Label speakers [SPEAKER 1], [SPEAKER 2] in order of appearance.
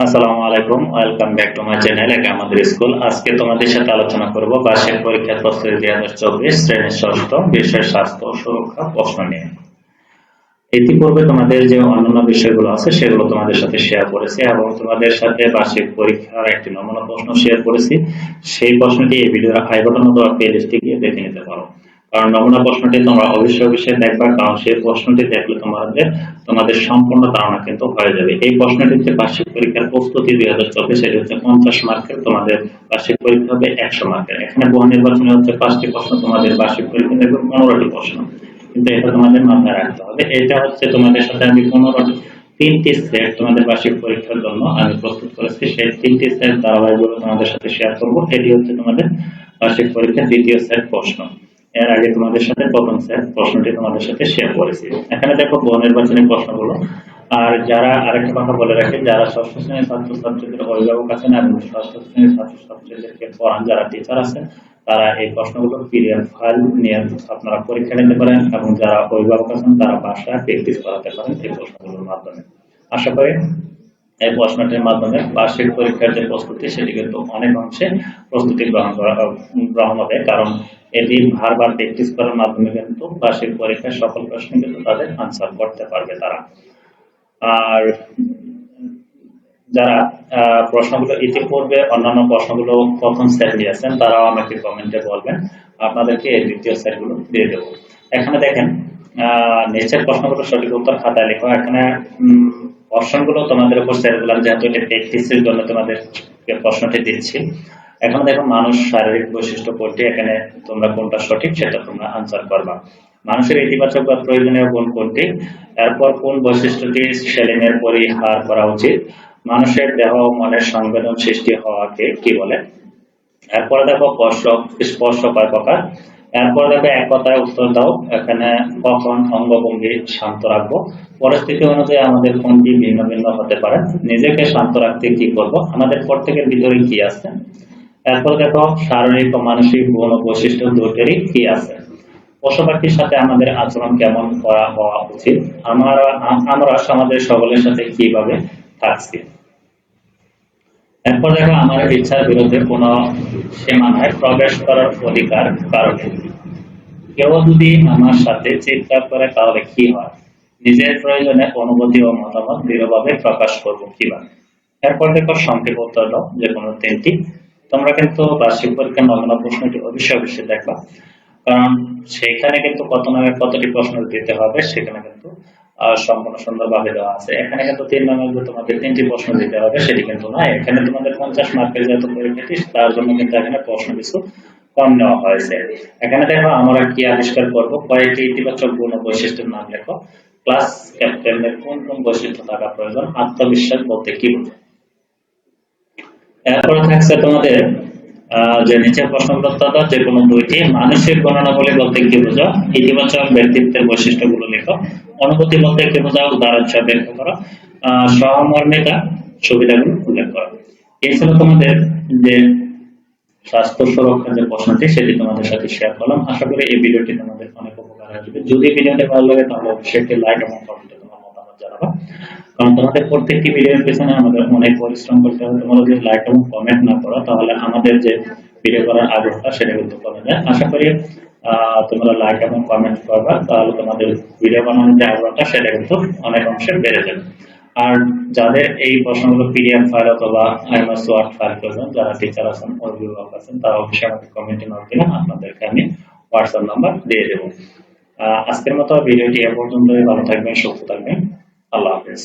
[SPEAKER 1] আসসালামু আলাইকুম, welcome back to my channel, এটা আমাদের স্কুল। আজকে তোমাদের সাথে আলোচনা করব বার্ষিক পরীক্ষা প্রস্তুতি দুই হাজার চব্বিশ শ্রেণির ষষ্ঠ বিশ্বের স্বাস্থ্য সুরক্ষা প্রশ্ন নিয়ে। ইতিপূর্বে তোমাদের যে অন্যান্য বিষয়গুলো আছে, সেগুলো তোমাদের সাথে শেয়ার করেছি এবং তোমাদের সাথে বার্ষিক পরীক্ষার একটি নমুনা প্রশ্ন শেয়ার করেছি। সেই প্রশ্নটি এই ভিডিওর আই বাটন অথবা প্লে লিস্টে গিয়ে দেখে নিতে পারো। কারণ নমুনা প্রশ্নটি তোমরা অবশ্যই অবশ্যই দেখবা, কারণ সেই প্রশ্নটি দেখলে তোমাদের তোমাদের সম্পূর্ণ ধারণা কিন্তু হয়ে যাবে। এই প্রশ্নটি হচ্ছে বার্ষিক পরীক্ষার প্রস্তুতি দুই হাজার চব্বিশ, এটি হচ্ছে পঞ্চাশ মার্কের, তোমাদের বার্ষিক পরীক্ষা হবে একশো মার্কের। এখানে বহু নির্বাচনে হচ্ছে পাঁচটি প্রশ্ন, তোমাদের বার্ষিক পরীক্ষা দেখবে পনেরোটি প্রশ্ন। কিন্তু এটা তোমাদের মাথায় রাখতে হবে, এটা হচ্ছে তোমাদের সাথে আমি পনেরোটি, তিনটি সেট তোমাদের বার্ষিক পরীক্ষার জন্য আমি প্রস্তুত করেছি। সেই তিনটি সেট ধারাবাহিকভাবে তোমাদের সাথে শেয়ার করব। এটি হচ্ছে তোমাদের বার্ষিক পরীক্ষার দ্বিতীয় সেট প্রশ্ন। এর আগে তোমাদের সাথে প্রথম সেট প্রশ্নটি তোমাদের সাথে শেয়ার করেছি। এখানে দেখো বহু নির্বাচনী প্রশ্নগুলো। আর যারা আরেকটা কথা বলে রাখেন যারা ষষ্ঠ শ্রেণির ছাত্র, ছাত্রীদের অভিভাবক আছেন এবং ষষ্ঠ শ্রেণির ছাত্র, ছাত্রীদেরকে পড়ান যারা টিচার আছেন, তারা এই প্রশ্নগুলো পিডিএফ ফাইল নিয়ে আপনারা পরীক্ষা নিতে পারেন এবং যারা অভিভাবক আছেন, তারা বাসায় প্র্যাকটিস করাতে পারেন এই প্রশ্নগুলোর মাধ্যমে। আশা করি এই প্রশ্নটির মাধ্যমে বার্ষিক পরীক্ষার যে প্রস্তুতি, সেটি কিন্তু অনেক অংশে প্রস্তুতি গ্রহণ করা গ্রহণ হবে। কারণ এটি বারবার প্র্যাকটিস করার মাধ্যমে কিন্তু বার্ষিক পরীক্ষার সকল প্রশ্ন কিন্তু তাদের আনসার করতে পারবে তারা। আর যারা প্রশ্নগুলো ইতিপূর্বে অন্যান্য প্রশ্নগুলো প্রথম সেট দিয়েছেন, তারাও আমাকে কমেন্টে বলবেন। আপনাদেরকে এই দ্বিতীয় সেটগুলো দিয়ে দেবো। এখানে দেখেন নিচের প্রশ্নগুলো সঠিক উত্তর খাতায় লেখো, এখানে অপশনগুলো তোমাদের উপর সেটগুলো যেহেতু এটা প্র্যাকটিসের জন্য তোমাদের প্রশ্নটি দিচ্ছি। এখন দেখো, মানুষ শারীরিক বৈশিষ্ট্য কোনটি এখানে তোমরা কোনটা সঠিক সেটা তোমরা আনসার করবা। মানুষের ইতিবাচক বা প্রয়োজনীয় গুণ কোনটি? এরপর কোন বৈশিষ্ট্যটি সেলিনের পরিহার করা উচিত? মানুষের দেহ মনের সংবেদন সৃষ্টি হওয়াকে কি বলে? এরপরে দেখো, স্পর্শ স্পর্শ কয় প্রকার? এরপর দেখো এক কথায় উত্তর দাও। এখানে কখন অঙ্গভঙ্গি শান্ত রাখব। পরিস্থিতি অনুযায়ী আমাদের কোনটি ভিন্ন ভিন্ন হতে পারে? নিজেকে শান্ত রাখতে কি করব? আমাদের প্রত্যেকের ভিতরে কি আছে? এরপর দেখো, শারীরিক ও মানসিক গুণ ও বৈশিষ্ট্য দুটোরই কি আছে? পশু পাখির সাথে আমাদের আচরণ কেমন করা হওয়া উচিত? আমরা আমরা সমাজের সকলের সাথে কীভাবে থাকছি? এরপর দেখো, আমার ইচ্ছার বিরুদ্ধে কোন সীমানায় প্রবেশ করার অধিকার কারণে কেউ যদি আমার সাথে চিৎকার করে, তাহলে কি হয়? নিজের প্রয়োজনে অনুভূতি ও মতামত দৃঢ়ভাবে প্রকাশ করব কীভাবে? এরপর দেখো সংক্ষেপ উত্তর দাও, যে কোনো তিনটি। তোমরা কিন্তু বার্ষিক পরীক্ষার নমুনা প্রশ্নটি অবশ্যই অবশ্যই দেখবা কারণ সেইখানে কিন্তু কত নামে কতটি প্রশ্ন দিতে হবে, সেখানে কিন্তু সম্পূর্ণ সুন্দরভাবে দেওয়া আছে। এখানে কিন্তু তিন নম্বর তোমাদের তিনটি প্রশ্ন দিতে হবে, সেটি কিন্তু নয় এখানে তোমাদের পঞ্চাশ মার্কের যেহেতু পরীক্ষাটি, তার জন্য কিন্তু এখানে প্রশ্ন কিছু কম নেওয়া হয়েছে। এখানে দেখো, আমরা কি আবিষ্কার করব? কয়েকটি ইতিবাচক গুণ ও বৈশিষ্ট্যের নাম লেখো। ক্লাস ক্যাপ্টেনের কোন কোন বৈশিষ্ট্য থাকা প্রয়োজন? আত্মবিশ্বাস বলতে কি বোঝায়? এরপরে থাকছে তোমাদের যে নিচের প্রশ্নগুলো তথা যে কোনো দুইটি মানসিক গণনাবলী বলতে কি বোঝো ইতিবাচক ব্যক্তিত্বের বৈশিষ্ট্যগুলো লেখো। অনুভূতি বলতে কি বোঝাও উদাহরণ হিসাবে ব্যাখ্যা করো। সহমর্মিতা সুবিধাগুলো উল্লেখ করো। এই ছিল তোমাদের যে স্বাস্থ্য সুরক্ষার যে প্রশ্নটি সেটি তোমাদের সাথে শেয়ার করলাম। আশা করি এই ভিডিওটি তোমাদের অনেক উপকার আসবে। যদি ভিডিওটি ভালো লাগে, তাহলে অবশ্যই একটি লাইক এবং কমেন্টে তোমার মতামত জানাব। কারণ তোমাদের প্রত্যেকটি ভিডিওর পেছনে আমাদের অনেক পরিশ্রম করতে হবে। তোমরা যদি লাইক এবং কমেন্ট না করো, তাহলে আমাদের যে ভিডিও করার আগ্রহটা সেটা কিন্তু কমে যায়। আশা করি তোমরা লাইক এবং কমেন্ট করবা, তাহলে তোমাদের ভিডিও বানানোর যে আগ্রহটা সেটা কিন্তু অনেক অংশে বেড়ে যাবে। আর যাদের এই প্রশ্নগুলো পিডিএফ ফাইল অথবা এমএস ওয়ার্ড ফাইল প্রয়োজন, যারা টিচার আছেন, অভিভাবক আছেন, তারা অবশ্যই আমাকে কমেন্টে মাধ্যমে আপনাদেরকে আমি হোয়াটসঅ্যাপ নাম্বার দিয়ে দেবো। আজকের মতো ভিডিওটি এ পর্যন্তই। ভালো থাকবেন, সুস্থ থাকবেন। আল্লাহ হাফেজ।